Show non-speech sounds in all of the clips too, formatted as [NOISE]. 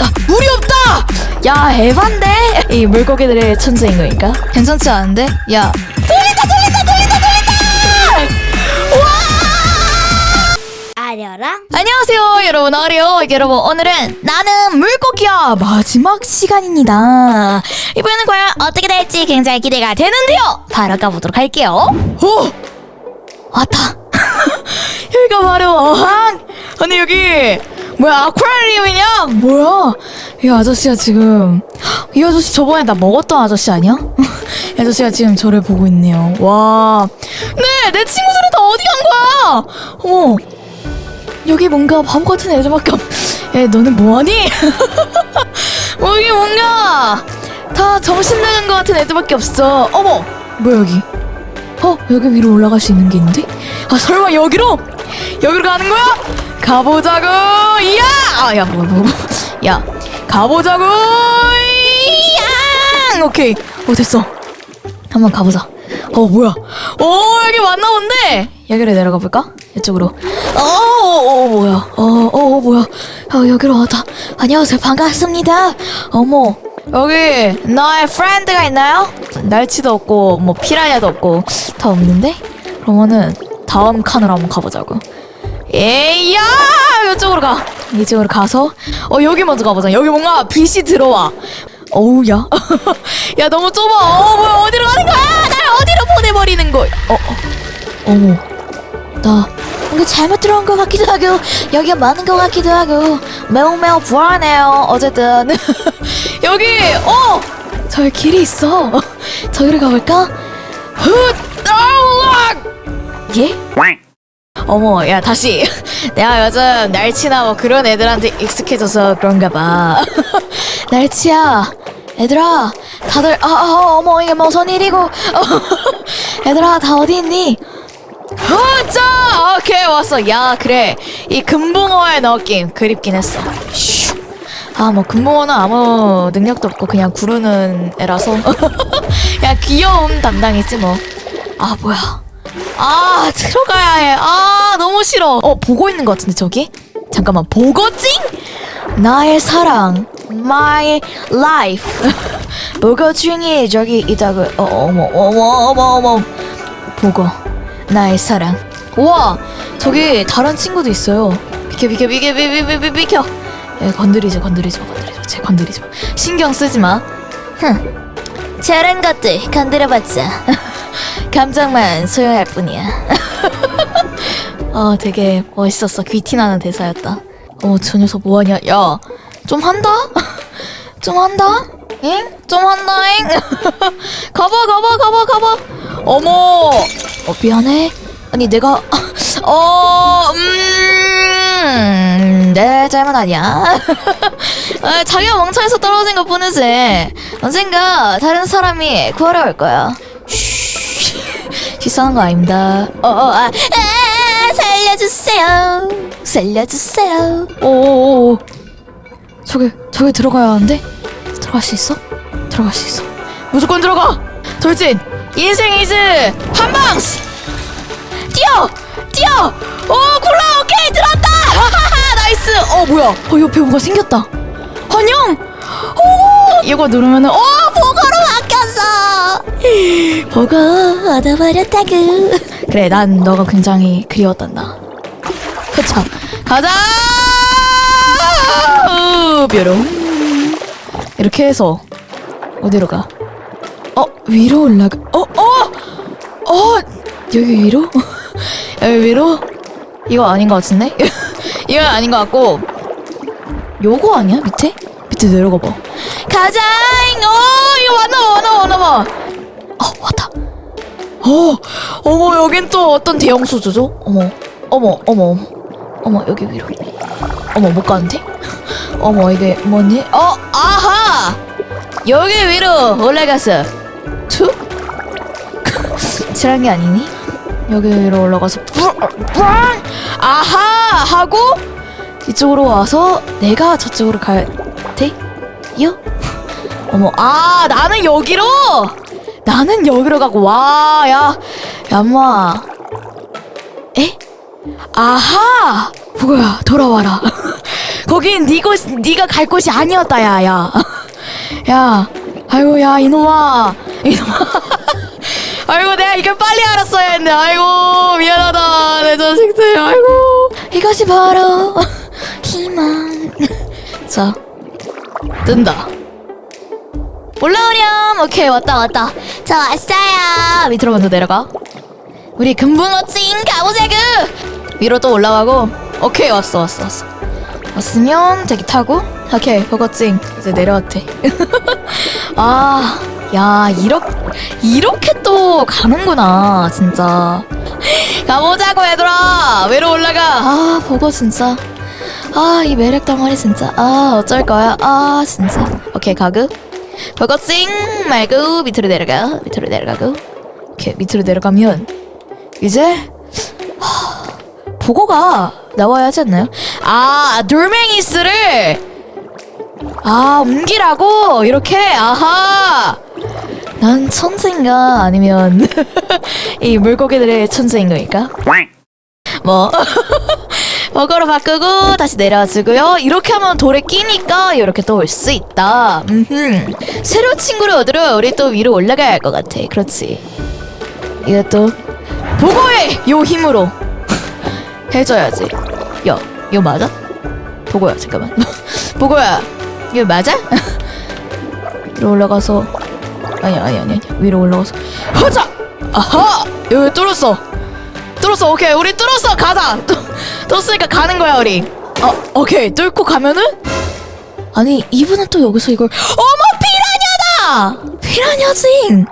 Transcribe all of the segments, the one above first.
아, 물이 없다! 야 에반데? 이 물고기들의 천재인 거니까. 괜찮지 않은데? 야. 아려랑? 안녕하세요 여러분. 어려 여러분 오늘은 나는 물고기야. 마지막 시간입니다. 이번에는 과연 어떻게 될지 굉장히 기대가 되는데요. 바로 가보도록 할게요. 오! 왔다 [LAUGHS] 여기가 바로 어항! 아니 여기! 뭐야 아쿠아리움이냐? 뭐야? 이 아저씨가 지금 이 아저씨 저번에 나 먹었던 아저씨 아니야? [LAUGHS] 이 아저씨가 지금 저를 보고 있네요. 와 네 내 친구들은 다 어디 간 거야? 어머. 여기 뭔가 바보 같은 애들밖에 없... 야 너는 뭐하니? [LAUGHS] 여기 뭔가 다 정신 나간 것 같은 애들밖에 없어. 어머. 뭐야 여기? 어 여기 위로 올라갈 수 있는 게 있는데? 아 설마 여기로? 여기로 가는 거야? 가보자고 이야! 아 야 뭐 뭐, 뭐. 야 가보자고 이야! 오케이. 어 됐어. 한번 가보자. 어 뭐야? 어 여기 맞나 본데? 여기로 내려가 볼까? 이쪽으로. 어 어 어, 뭐야? 어 어 어, 뭐야? 어, 여기로 왔다 안녕하세요. 반갑습니다. 어머. 여기 너의 프렌드가 있나요? 날치도 없고 뭐 피라냐도 없고 다 없는데? 그러면은 다음 칸으로 한번 가보자고 에이야 이쪽으로 가 이쪽으로 가서 어 여기 먼저 가보자 여기 뭔가 빛이 들어와 어우 야. [LAUGHS] 야 너무 좁아. 어 뭐야 어디로 가는 거야? 날 어디로 보내버리는 거야? 어, 어. 어머. 나 뭔가 잘못 들어온 것 같기도 하고 여기가 많은 것 같기도 하고 매우 매우 불안해요. 어쨌든 [LAUGHS] 여기 어 저기 길이 있어. [LAUGHS] 저기로 가볼까? 훗! 아우악! 예? 어머, 야, 다시. [LAUGHS] 내가 요즘 날치나 뭐 그런 애들한테 익숙해져서 그런가 봐. [LAUGHS] 날치야, 얘들아, 다들, 아, 아, 어머, 이게 무슨 일이고. [LAUGHS] 얘들아, 다 어디 있니? 허자! 오케이, 왔어. 야, 그래. 이 금붕어의 느낌, 그립긴 했어. 슈. 아, 뭐, 금붕어는 아무 능력도 없고 그냥 구르는 애라서. 야, 귀여움 담당이지, 뭐. 아, 뭐야. 아 들어가야 해. 아 너무 싫어. 어 보고 있는 것 같은데 저기? 잠깐만 보거찡? 나의 사랑, my life. [LAUGHS] 보거찡이 저기 있다고. 어 어머 어머 어머 어머. 보고 나의 사랑. 우와 저기 다른 친구도 있어요. 비켜 비켜 비켜 비켜 비켜 비켜. 예, 건드리지 건드리지 마 건드리지 마. 쟤 건드리지 마. 신경 쓰지 마. 흥. 저런 것들 건드려봤자 [LAUGHS] 감정만 소용할 뿐이야. [LAUGHS] 어, 되게 멋있었어. 귀티나는 대사였다. 어, 저 녀석 뭐하냐? 야, 좀 한다? [LAUGHS] 좀 한다? 응? 좀 한다잉? [LAUGHS] 가봐, 가봐, 가봐, 가봐. 어머, 어, 미안해. 아니, 내가, 어, 음, 내 잘못 아니야. 아, 자기가 멍청해서 떨어진 것 뿐이지. 언젠가 다른 사람이 구하러 올 거야. 쉬, 실수하는 거 아닙니다. 어, 어, 아, 아, 살려주세요. 살려주세요. 오, 저기, 저기 들어가야 하는데? 들어갈 수 있어? 들어갈 수 있어. 무조건 들어가! 돌진! 인생 이즈! 한방! 뛰어! 뛰어! 오, 굴러! 오케이! 들었다! 하하하! 나이스! 어, 뭐야? 어, 옆에 뭐가 생겼다. 안녕! 오! 이거 누르면은, 어! 보거로 바뀌 었어! 보고 얻어버렸다구. 그래, 난 너가 굉장히 그리웠단다. 흐차. 가자! 우, 뾰롱. 이렇게 해서, 어디로 가? 어, 위로 올라가. 어, 어! 어! 여기 위로? [LAUGHS] 여기 위로? 이거 아닌 것 같은데? [LAUGHS] 이거 아닌 것 같고, 요거 아니야? 밑에? 밑에 내려가 봐. 가자잉! 어, 왔나 봐, 왔나 봐. 어, 왔다. 어, 어머, 여긴 또 어떤 대형 수조죠? 어머, 어머, 어머, 어머, 여기 위로. 어머, 못 가는데? [LAUGHS] 어머, 이게 뭐니? 어, 아하! 여기 위로 올라갔어. 투? [LAUGHS] 칠한 게 아니니? 여기 위로 올라가서 뿌- 뿌- 아하! 하고 이쪽으로 와서 내가 저쪽으로 가야 돼? 요? 어머, 아, 나는 여기로! 나는 여기로 가고, 와, 야, 얌마. 에? 아하! 보고야 돌아와라. [LAUGHS] 거긴 네 곳, 네가 갈 곳이 아니었다 야야. [LAUGHS] 야 아이고 야 이놈아. 이놈아. [LAUGHS] 아이고 내가 이걸 빨리 알았어야 했네. 아이고 미안하다. 내 자식들. 아이고. 이것이 바로 희망. 자 뜬다 올라오렴. 오케이 왔다 왔다. 자 왔어요. 밑으로 먼저 내려가. 우리 금붕어찡 가보자구 위로 또 올라가고. 오케이 왔어 왔어 왔어. 왔으면 저기 타고. 오케이 버거찡 이제 내려왔대. [LAUGHS] 아 야 이렇게 이렇게 또 가는구나 진짜. 가보자고 얘들아. 위로 올라가. 아 버거 진짜. 아 이 매력 덩어리 진짜. 아 어쩔 거야. 아 진짜. 오케이 가그 버거 찡 말고 밑으로 내려가 밑으로 내려가고. 오케이 밑으로 내려가면 이제 하, 보고가 나와야 하지 않나요? 아 돌멩이스를 아 옮기라고? 이렇게? 아하! 난 천재인가? 아니면 [LAUGHS] 이 물고기들의 천재인 거니까? 뭐 [LAUGHS] 버거로 바꾸고 다시 내려주고요. 이렇게 하면 돌에 끼니까 이렇게 또 올 수 있다. 새로운 친구를 얻으러 우리 또 위로 올라가야 할 것 같아. 그렇지? 이것도 보고의 요 힘으로 [LAUGHS] 해줘야지. 야 이거 맞아? 보고야 잠깐만. [LAUGHS] 보고야 이거 맞아? [LAUGHS] 위로 올라가서. 아니 아니 아니 아니. 위로 올라가서. 하자! 아하! 여기 뚫었어. 뚫었어. 오케이. 우리 뚫었어. 가자 뚫, 뚫었으니까 가는 거야 우리. 어 오케이. 뚫고 가면은? 아니 이분은 또 여기서 이걸 어머 피라냐다! 피라냐징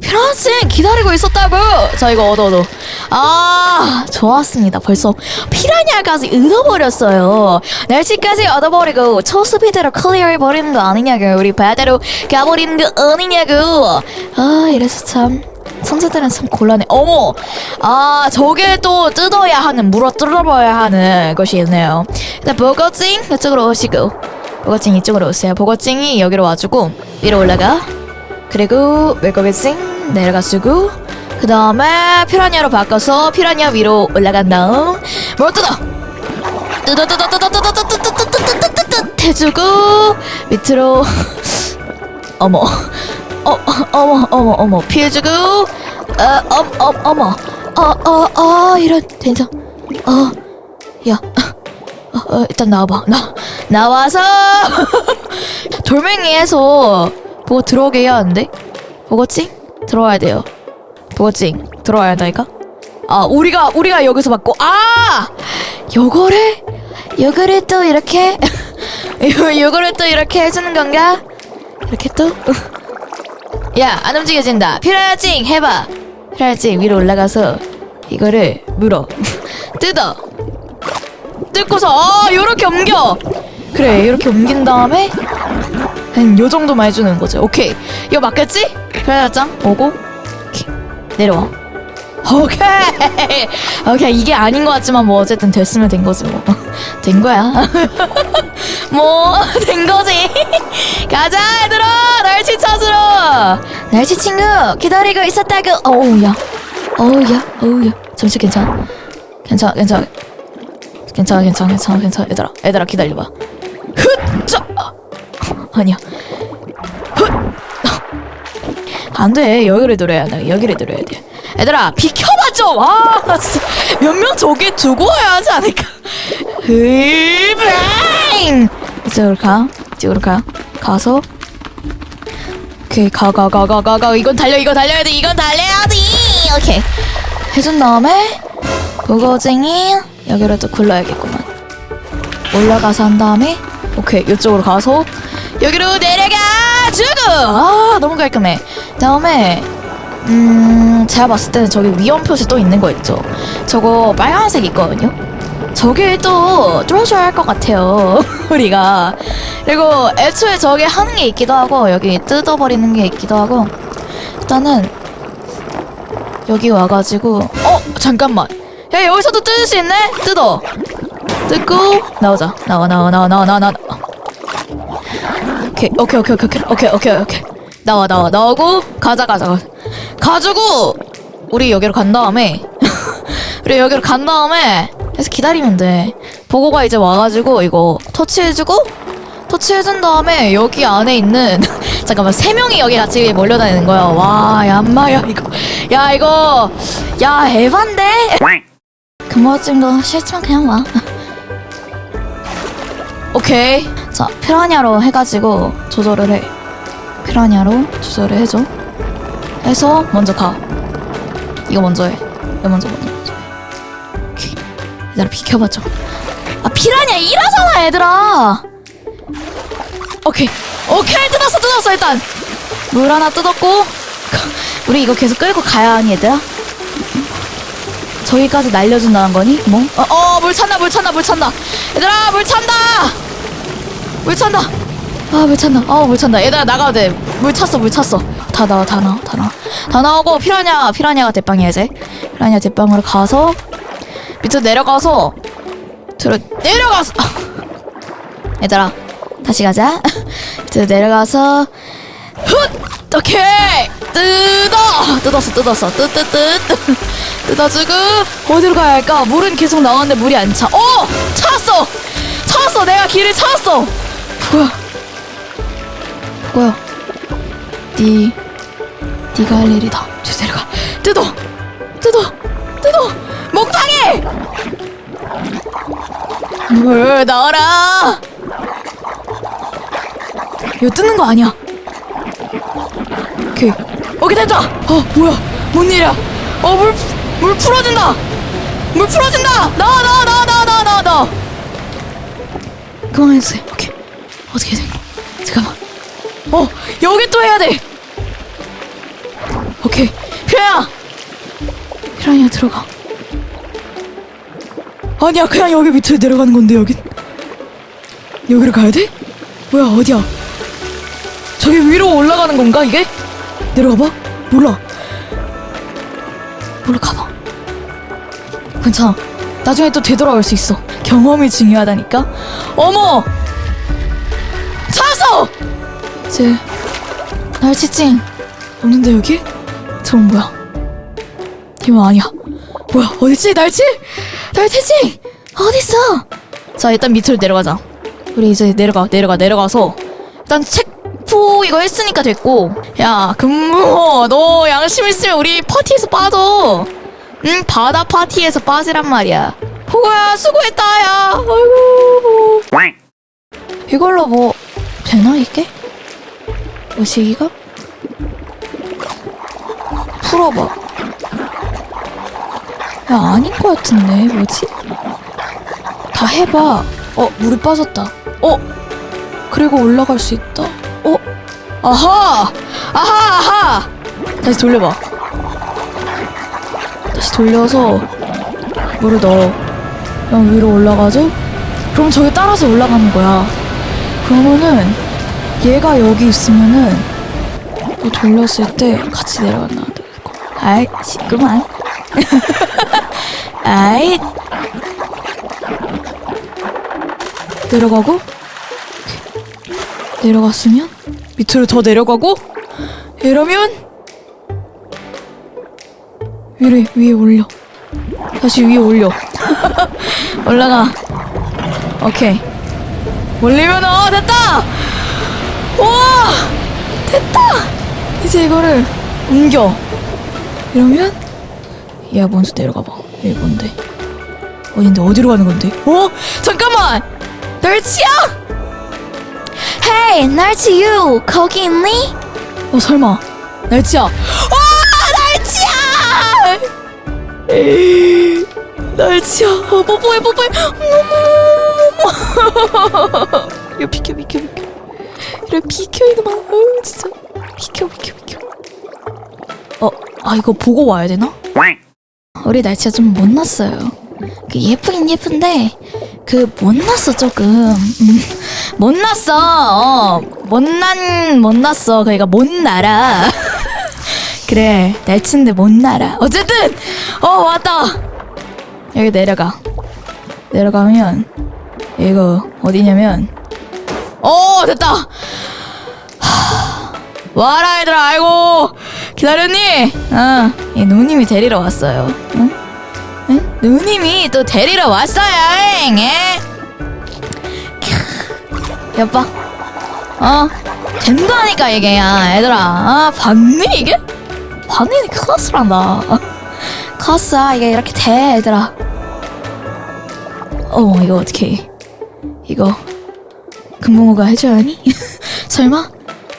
피라냐징 기다리고 있었다고! 자 이거 얻어 얻어. 아 좋았습니다. 벌써 피라냐까지 얻어버렸어요. 날씨까지 얻어버리고 초스피드로 클리어해버리는 거 아니냐고. 우리 바다로 가버리는 거 아니냐고. 아 이래서 참 선수들은 참 곤란해. 어머, 아 저게 또 뜯어야 하는 물어 뜯어버려야 하는 것이 있네요. 일단 버거찡 이쪽으로 오시고, 버거찡 이쪽으로 오세요. 버거찡이 여기로 와주고 위로 올라가. 그리고 물고기찡 내려가시고, 그 다음에 피라냐로 바꿔서 피라냐 위로 올라간 다음 물 뜯어. 뜯어 뜯어 뜯어 뜯어 뜯어 뜯어 뜯어 뜯어 뜯어 해주고 밑으로 어머 어 어머 어머 어머 피해주고. 어엄 어, 어머. 어 어 어 이런 된장. 어 야. 어, 어, 일단 나와봐. 나 나와서. [LAUGHS] 돌멩이에서 보고 들어오게 해야 하는데? 보고찡 들어와야 돼요. 보고찡 들어와야 한다니까 아 우리가 우리가 여기서 받고. 아! 요거를 요거를 또 이렇게 [LAUGHS] 요 요거를 또 이렇게 해주는 건가? 이렇게 또 야, 안 움직여진다. 피라야찡 해봐. 피라야찡 위로 올라가서 이거를 물어. [LAUGHS] 뜯어. 뜯고서 어, 요렇게 옮겨. 그래, 이렇게 옮긴 다음에 한 요 정도만 해주는 거지. 오케이. 이거 맞겠지? 피라야짱 오고 오케이. 내려와. 오케이. [LAUGHS] 오케이. 이게 아닌 것 같지만 뭐 어쨌든 됐으면 된 거지 뭐. [LAUGHS] 된 거야. 뭐 된 거지. [LAUGHS] 가자 얘들아 날씨 찾으러. 날씨 친구 기다리고 있었다고. 어우야. 어우야. 어우야. 잠시 괜찮아. 괜찮아 괜찮아. 괜찮아 괜찮아 괜찮아 괜찮아 얘들아 얘들아 기다려봐. 흡자. 아니야. 안돼 여기를 노려야 돼 여기를 노려야 돼 얘들아 비켜봐 좀아 진짜. 몇명 저기 두고 와야 하지 않을까? 으브랑 이쪽으로 가. 이쪽으로 가. 가서. 오케이 가 가 가 가 가 가. 이건 달려 이건 달려야 돼 이건 달려야지 오케이. 해준 다음에 무거쟁이 여기로 또 굴러야겠구만. 올라가서 한 다음에 오케이 이쪽으로 가서 여기로 내려가 주고. 아 너무 깔끔해. 다음에 음 제가 봤을 때는 저기 위험 표시 또 있는 거 있죠. 저거 빨간색 있거든요. 저길 또 뚫어줘야 할 것 같아요 [LAUGHS] 우리가. 그리고 애초에 저게 하는 게 있기도 하고 여기 뜯어버리는 게 있기도 하고. 일단은 여기 와가지고 어 잠깐만. 야 여기서도 뜯을 수 있네? 뜯어. 뜯고 나오자. 나와 나와 나와 나와 나와 나와. 오케이 오케이 오케이 오케이 오케이 오케이 오케이. 나와 나와 나오고 가자 가자 가자 가지고 우리 여기로 간 다음에 [LAUGHS] 그리고 여기로 간 다음에 계속 기다리면 돼. 보고가 이제 와가지고 이거 터치해주고 터치해준 다음에 여기 안에 있는 [LAUGHS] 잠깐만 세 명이 여기 같이 몰려다니는 거야. 와 얌마야 이거 야 이거 야 에반데? 금호증도 싫지만 그냥 와. [LAUGHS] 오케이. 자 피라냐로 해가지고 조절을 해. 피라냐로 조절을 해줘. 해서 먼저 가. 이거 먼저 해. 이거 먼저 먼저 먼저. 얘들아 비켜봐 좀. 아 피라냐 이러잖아 얘들아. 오케이. 오케이 뜯었어 뜯었어 일단. 물 하나 뜯었고 [LAUGHS] 우리 이거 계속 끌고 가야 하니 얘들아. 저기까지 날려준다는 거니? 뭐? 어, 어, 물 찬다, 물 찬다, 물 찬다. 얘들아, 물 찬다! 물 찬다! 아, 물 찬다. 아, 물 찬다. 얘들아, 나가도 돼. 물 찼어, 물 찼어. 다 나와, 다 나와, 다 나와. 다 나오고, 피라냐, 피라냐가 대빵이야, 이제. 피라냐 대빵으로 가서, 밑으로 내려가서, 들어, 내려가서! [LAUGHS] 얘들아, 다시 가자. [LAUGHS] 밑으로 내려가서, 훗! 오케이! 뜯어! 뜯었어, 뜯었어. 뜯뜯뜯. 뜯어주고, 어디로 가야 할까? 물은 계속 나왔는데 물이 안 차. 어! 찾았어! 찾았어! 내가 길을 찾았어! 뭐야? 뭐야? 니, 니가 할 일이다. 저 내려가. 뜯어! 뜯어! 뜯어! 목탕해! 물 넣어라! 이거 뜯는 거 아니야. 오케이. 오케이, 됐다! 어, 뭐야? 뭔 일이야? 어, 물, 물 풀어진다! 물 풀어진다! 나와, 나와, 나와, 나와, 나와, 나와, 나와! 그만해주세요. 오케이. 어떻게 된 거? 잠깐만. 어, 여기 또 해야 돼! 피라야! 피라야, 들어가. 아니야, 그냥 여기 밑으로 내려가는 건데, 여긴. 여기로 가야 돼? 뭐야, 어디야? 저기 위로 올라가는 건가, 이게? 내려가봐? 몰라. 몰라, 가봐. 괜찮아. 나중에 또 되돌아올 수 있어. 경험이 중요하다니까? 어머! 찾았어! 이제, 날치찡. 없는데, 여기? 저건 뭐야? 이거 아니야. 뭐야, 어딨지? 날치? 날치찡! 어딨어? 자, 일단 밑으로 내려가자. 우리 이제 내려가, 내려가, 내려가서, 일단 체포 이거 했으니까 됐고. 야, 금무호, 너 양심 있으면 우리 파티에서 빠져. 응, 바다 파티에서 빠지란 말이야. 호구야, 수고했다, 야. 아이고. 이걸로 뭐, 되나, 이게? 의식이가? 풀어봐. 야, 아닌 것 같은데, 뭐지? 다 해봐. 어, 물이 빠졌다. 어, 그리고 올라갈 수 있다. 어, 아하! 아하! 아하! 다시 돌려봐. 다시 돌려서 물을 넣어. 그럼 위로 올라가죠? 그럼 저기 따라서 올라가는 거야. 그러면은 얘가 여기 있으면은 또 돌렸을 때 같이 내려간다. 아이, 시끄만. [LAUGHS] 아이. 내려가고? 내려갔으면? 밑으로 더 내려가고? 이러면? 위로 위에 올려. 다시 위에 올려. [LAUGHS] 올라가. 오케이. 올리면 어 됐다! 와! 됐다! 이제 이거를 옮겨 이러면 얘가 먼저 내려가 봐. 여기 뭔데? 어딘데? 어디로 가는 건데? 어? 잠깐만! 널치야 헤이 날치 유! 거기 있니? 어 설마. 날치야 와! 날치야 에이, 날치야 어, 뽀뽀해 뽀뽀해. 이거 비켜 비켜 비켜. 이래 비켜 이놈아 어우 진짜. 비켜 비켜 비켜. 어 아 이거 보고 와야 되나 우리 날치가 좀 못났어요. 그 예쁘긴 예쁜데 그 못났어 조금. 음, 못났어. 어, 못난 못났어. 그러니까 못 날아. [LAUGHS] 그래 날치인데 못 날아. 어쨌든 어 왔다. 여기 내려가. 내려가면 이거 어디냐면 어 됐다. 하, 와라 얘들아 아이고 기다렸니? 어, 이 누님이 데리러 왔어요. 응? 응? 누님이 또 데리러 왔어요. 예? 캬, 여보, 어 된다니까 이게 야 얘들아, 아 봤니 이게? 봤니 클래스란다. 클래스야 이게 이렇게 돼 얘들아. 어머 이거 어떻게? 이거 금붕어가 해줘야 하니? [LAUGHS] 설마?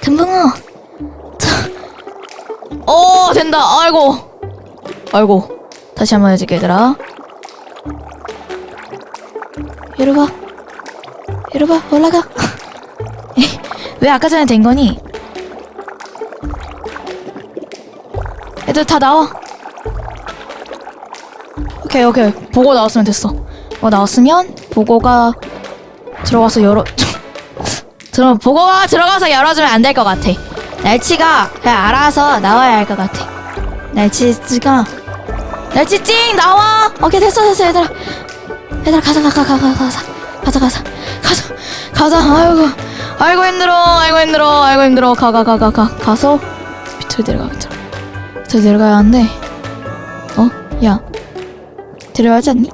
금붕어. 자. 오 된다. 아이고. 아이고. 다시 한번 해줄게 얘들아. 이리 와. 이리 와 올라가. [LAUGHS] 왜 아까 전에 된 거니? 애들 다 나와. 오케이 오케이 보고 나왔으면 됐어. 어 나왔으면 보고가 들어가서 열어. [LAUGHS] 들어 보고가 들어가서 열어주면 안 될 것 같아. 날치가 알아서 나와야 할 것 같아. 날치가 날치 찡 나와. 오케이 됐어 됐어 얘들아. 얘들아 가자 가자 가자 가자 가자 가자 가자 가자 아이고 아이고 힘들어 아이고 힘들어 아이고 힘들어 가 가 가 가 가 가서 밑으로 내려가 밑으로 밑으로 내려가야 하는데 어야 데려야 하지 않니?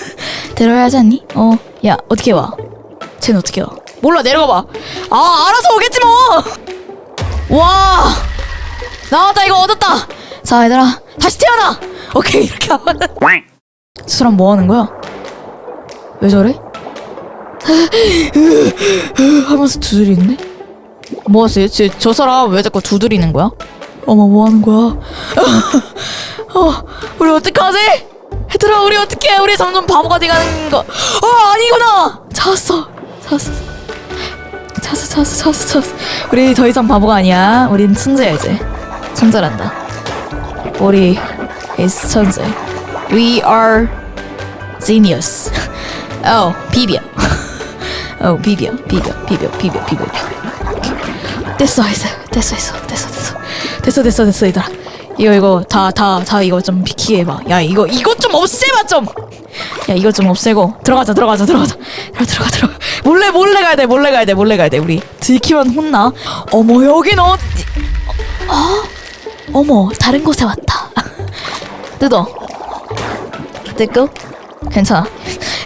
[LAUGHS] 데려야 하지 않니? 어야 어떻게 와? 쟤는 어떻게 와? 몰라 내려가 봐. 아 알아서 오겠지 뭐. 와 나왔다 이거 얻었다. 자 얘들아 다시 태어나. 오케이 이렇게 하면 저 사람 뭐 하는 거야? 왜 저래? [LAUGHS] 하면서 두드리는데? 뭐 하세요? 저, 저 사람 왜 자꾸 두드리는 거야? 어머 뭐 하는 거야? [LAUGHS] 어 우리 어떡하지? 얘들아 우리 어떡해 우리 점점 바보가 돼가는 거. 어 아니구나. 찾았어 찾았어 쳤어 쳤어 쳤어 쳤어 우리 더 이상 바보가 아니야. 우린 천재야 이제 천재란다. 우리 is 천재. We are genius. 어 [LAUGHS] 비벼. 어 [LAUGHS] 비벼 비벼 비벼 비벼 비벼 비벼. 됐어 했어 됐어 했어 됐어 됐어. 됐어 됐어 됐어 얘들아. 이거 이거 다 다 다 이거 좀 비키게 해봐. 야 이거 이거 좀 없애봐 좀야 이거 좀 없애고. 들어가자 들어가자 들어가자. 들어가 들어가 들어가. 몰래 몰래 가야 돼 몰래 가야 돼 몰래 가야 돼 우리 들키면 혼나. 어머 여긴 어디? 어? 어머 다른 곳에 왔다. [LAUGHS] 뜯어. 뜯고 괜찮아.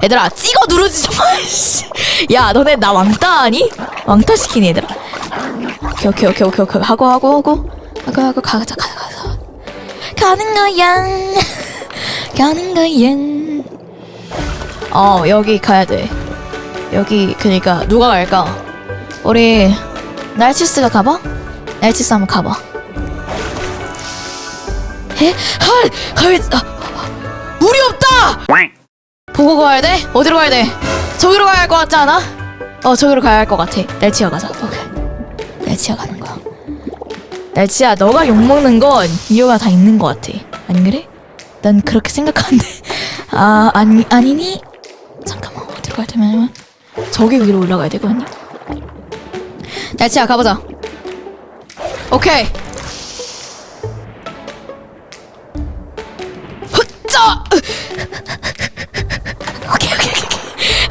얘들아 찍어 누르지 좀. 씨. 야 너네 나 왕따 아니? 왕따 시키니 얘들아. 오케이 오케이 오케이 오케이 오케이 하고 하고 하고 하고 하고 가자 가자 가자. 가는 거야. [LAUGHS] 가는 거야. 어 여기 가야 돼. 여기 그니까 누가 갈까? 우리 날치스가 가봐. 날치스 한번 가봐. 에? 헐, 헐, 아, 물이 없다. 보고 가야 돼? 어디로 가야 돼? 저기로 가야 할 것 같지 않아? 어 저기로 가야 할 것 같아. 날치야 가자. 오케이. 날치야 가는 거야. 날치야 너가 욕 먹는 건 이유가 다 있는 것 같아. 안 그래? 난 그렇게 생각하는데. 아 아니 아니니? 잠깐만 어디로 가야 되냐면 저기 위로 올라가야 되거든요. 날치야 가보자. 오케이. 헛자. 오케이 오케이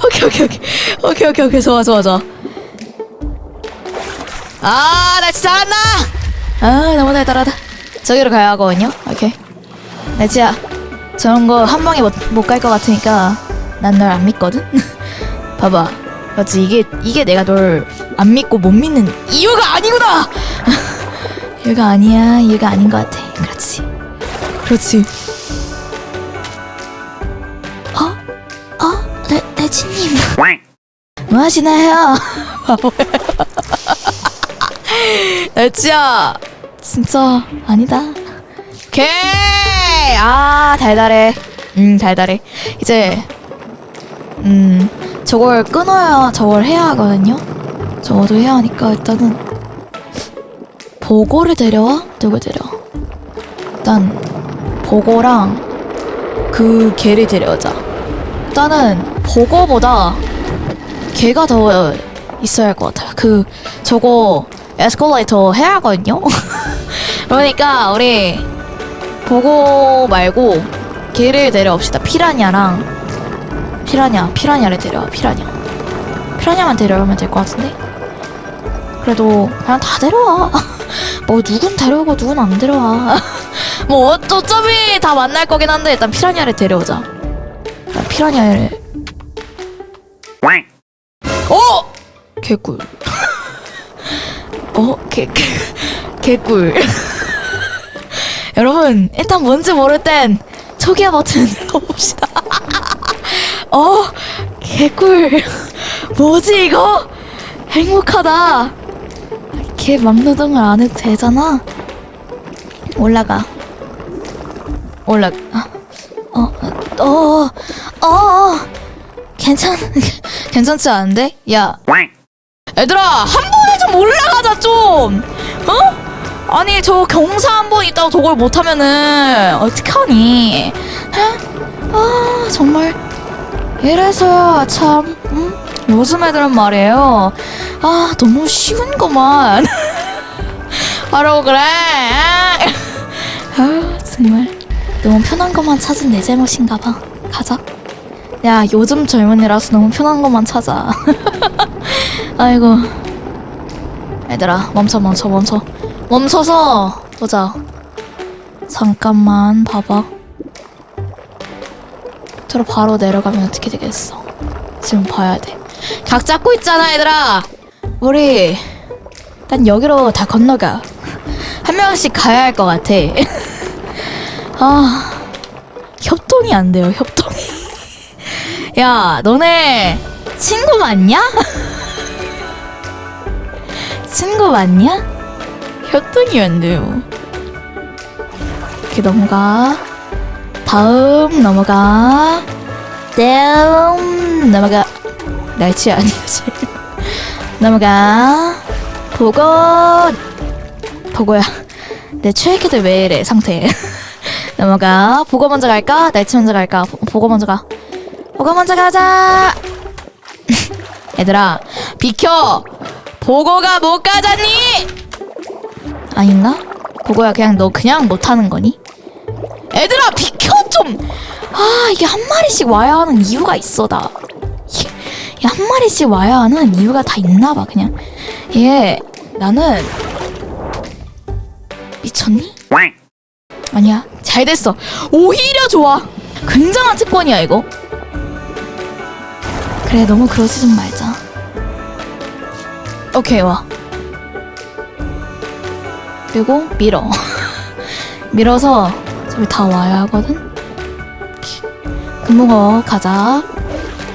오케이 오케이 오케이 오케이 오케이 오케이 좋아 좋아 좋아. 아, 나 진짜 안나. 아, 너무 달달하다. 저기로 가야 하거든요. 오케이. 나 진짜 저런 거 한 방에 못 갈 것 같으니까 난 널 안 믿거든. [LAUGHS] 봐봐. 맞지? 이게 이게 내가 널 안 믿고 못 믿는 이유가 아니구나. [LAUGHS] 이유가 아니야. 이유가 아닌 것 같아. 그렇지. 그렇지. 어? 어? 내 내치님. 뭐 하시나요? 날치야 진짜 아니다 오케이 아 달달해 음 달달해 이제 음 저걸 끊어야 저걸 해야 하거든요 저것도 해야 하니까 일단은 보고를 데려와? 누굴 데려와? 일단 보고랑 그 개를 데려오자 일단은 보고보다 걔가 더 있어야 할 것 같아요. 그 저거 에스컬레이터 해야 하거든요. [LAUGHS] 그러니까 우리 보고 말고 걔를 데려옵시다. 피라냐랑 피라냐, 피라냐를 데려와. 피라냐. 피라냐만 데려오면 될 것 같은데. 그래도 그냥 다 데려와. [LAUGHS] 뭐 누군 데려오고 누군 안 데려와. [LAUGHS] 뭐 어- 어차피 다 만날 거긴 한데 일단 피라냐를 데려오자. 일단 피라냐를 어 개꿀. [LAUGHS] 어 개 개, 개꿀. 여러분 일단 뭔지 모를 땐 초기화 버튼 눌러봅시다. 어 개꿀. [LAUGHS] 뭐지 이거? 행복하다. 걔 막노동을 안 해도 되잖아. 올라가. 올라가. 어, 어, 어, 어. 괜찮, [LAUGHS] 괜찮지 않은데? 야, 얘들아, 한 번에 좀 올라가자 좀. 어? 아니 저 경사 한 번 있다고 저걸 못하면은 어떡하니? 에? 아 정말 이래서야 참 응? 요즘 애들은 말이에요. 아 너무 쉬운 거만 [LAUGHS] 하라고 그래. 아 정말 너무 편한 것만 찾은 내 잘못인가 봐. 가자. 야 요즘 젊은이라서 너무 편한 것만 찾아. [LAUGHS] 아이고. 얘들아 멈춰 멈춰 멈춰 멈춰서 보자. 잠깐만 봐봐. 저로 바로 내려가면 어떻게 되겠어? 지금 봐야 돼. 각 잡고 있잖아, 얘들아. 우리 일단 여기로 다 건너가. 한 명씩 가야 할 것 같아. [LAUGHS] 아, 협동이 안 돼요, 협동이. [LAUGHS] 야, 너네 친구 맞냐? [LAUGHS] 친구 맞냐? 협동이 안 돼요. 이렇게 넘어가. 다음 넘어가. 다음 넘어가. 날치 아니지. [LAUGHS] 넘어가. 보고. 보고야. 내 최애캐들 왜 이래 상태. [LAUGHS] 넘어가. 보고 먼저 갈까? 날치 먼저 갈까? 보- 보고 먼저 가. 보고 먼저 가자. [LAUGHS] 얘들아 비켜. 보고가 못 가잖니? 아닌가? 보고야 그냥 너 그냥 못하는 거니? 애들아 비켜 좀. 아 이게 한 마리씩 와야 하는 이유가 있어 다. 이게 한 마리씩 와야 하는 이유가 다 있나 봐 그냥. 얘 나는 미쳤니? 아니야 잘 됐어. 오히려 좋아. 굉장한 특권이야 이거. 그래 너무 그러지 좀 말자. 오케이 와. 그리고 밀어. [LAUGHS] 밀어서 저기 다 와야 하거든. 금붕어 가자.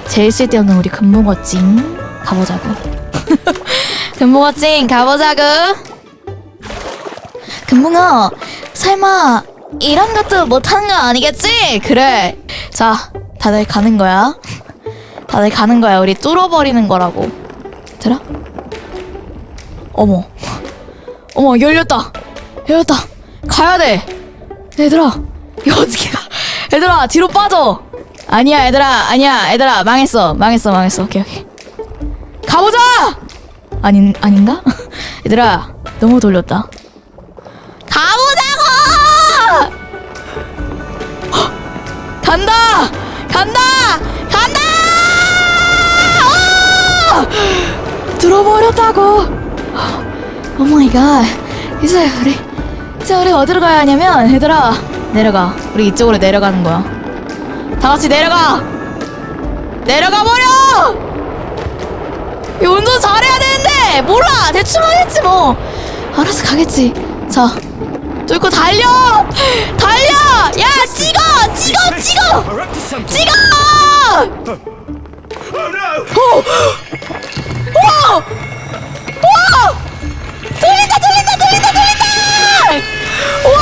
제일 쓸데없는 우리 금붕어 찡 가보자고. [LAUGHS] 금붕어 찡 가보자고. 금붕어 설마 이런 것도 못하는 거 아니겠지? 그래. 자 다들 가는 거야. 다들 가는 거야. 우리 뚫어버리는 거라고. 들어? 어머. 어머 열렸다. 열렸다. 가야 돼. 얘들아 이거 어떻게 가? 얘들아 뒤로 빠져. 아니야 얘들아 아니야 얘들아 망했어 망했어 망했어 오케이 오케이 가보자. 아닌 아닌가? [LAUGHS] 얘들아 너무 돌렸다. 가보자고. 헉! [GASPS] 간다 간다 간다. 어! [GASPS] 들어버렸다고. 오 마이 갓. 이제 우리 이제 우리 어디로 가야 하냐면 얘들아 내려가. 우리 이쪽으로 내려가는 거야. 다 같이 내려가. 내려가 버려. 이 운전 잘해야 되는데 몰라 대충 하겠지 뭐. 알아서 가겠지. 자 뚫고 달려 달려. 야 찍어 찍어 찍어. 찍어. No! 와! 와! 돌린다 돌린다 돌린다 돌린다! 와!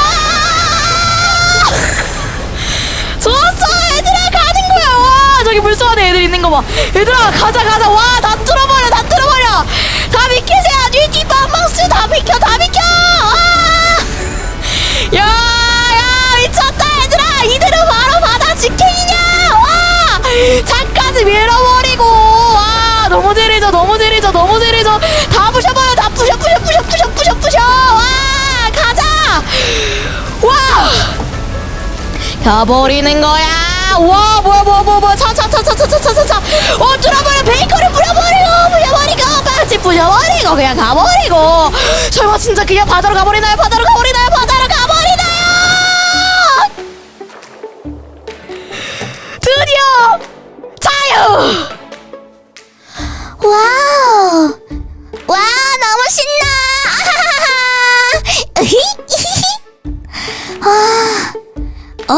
좋았어! 얘들아 가는 거야! 와! 저기 물속 안에 애들 있는 거 봐. 얘들아 가자 가자. 와 다 뚫어버려 다 뚫어버려. 다 비키세요 뉘티 빵빵스 다 비켜 다 비켜! 와! 와! 너무 느리죠 너무 느리죠 너무 느리죠 다 부셔버려 와! 가버리는 거야. 와 뭐야 뭐야 뭐야 뭐야. 차차차차차차차차. 어 뚫어버려. 베이커를 부려버리고 부려버리고. 빵집 부려버리고. 그냥 가버리고. 설마 진짜 그냥 바다로 가버리나요? 바다로 가버리나요? 바다로 가버리나요? 드디어 자유! 와우. 와 너무 신나. 아, 어?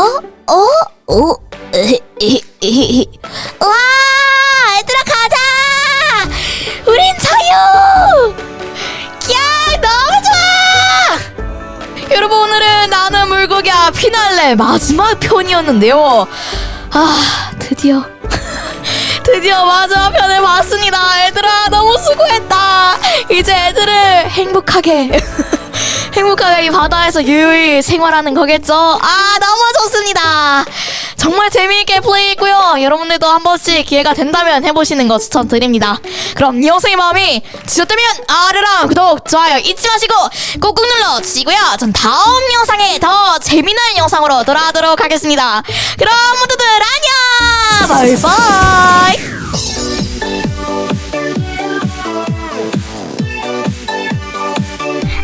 어? 어? 와, 얘들아 가자! 우린 자유! 야, 너무 좋아! 여러분 오늘은 나는 물고기야 피날레 마지막 편이었는데요. 아 드디어 [LAUGHS] 드디어 마지막 편을 봤습니다. 얘들아 너무 수고했다. 이제 애들을 행복하게 [LAUGHS] 행복하게 이 바다에서 유유히 생활하는 거겠죠. 아 너무 좋습니다. 정말 재미있게 플레이했고요. 여러분들도 한 번씩 기회가 된다면 해보시는 거 추천드립니다. 그럼 이 영상의 마음이 지셨다면 아르랑 구독, 좋아요 잊지 마시고 꾹꾹 눌러주시고요. 전 다음 영상에 더 재미난 영상으로 돌아오도록 하겠습니다. 그럼 모두들 안녕! 바이바이!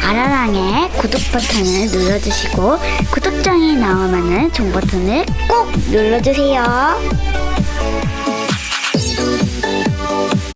아라랑의 구독 버튼을 눌러주시고 구독장이 나오면은 종 버튼을 꼭 눌러주세요.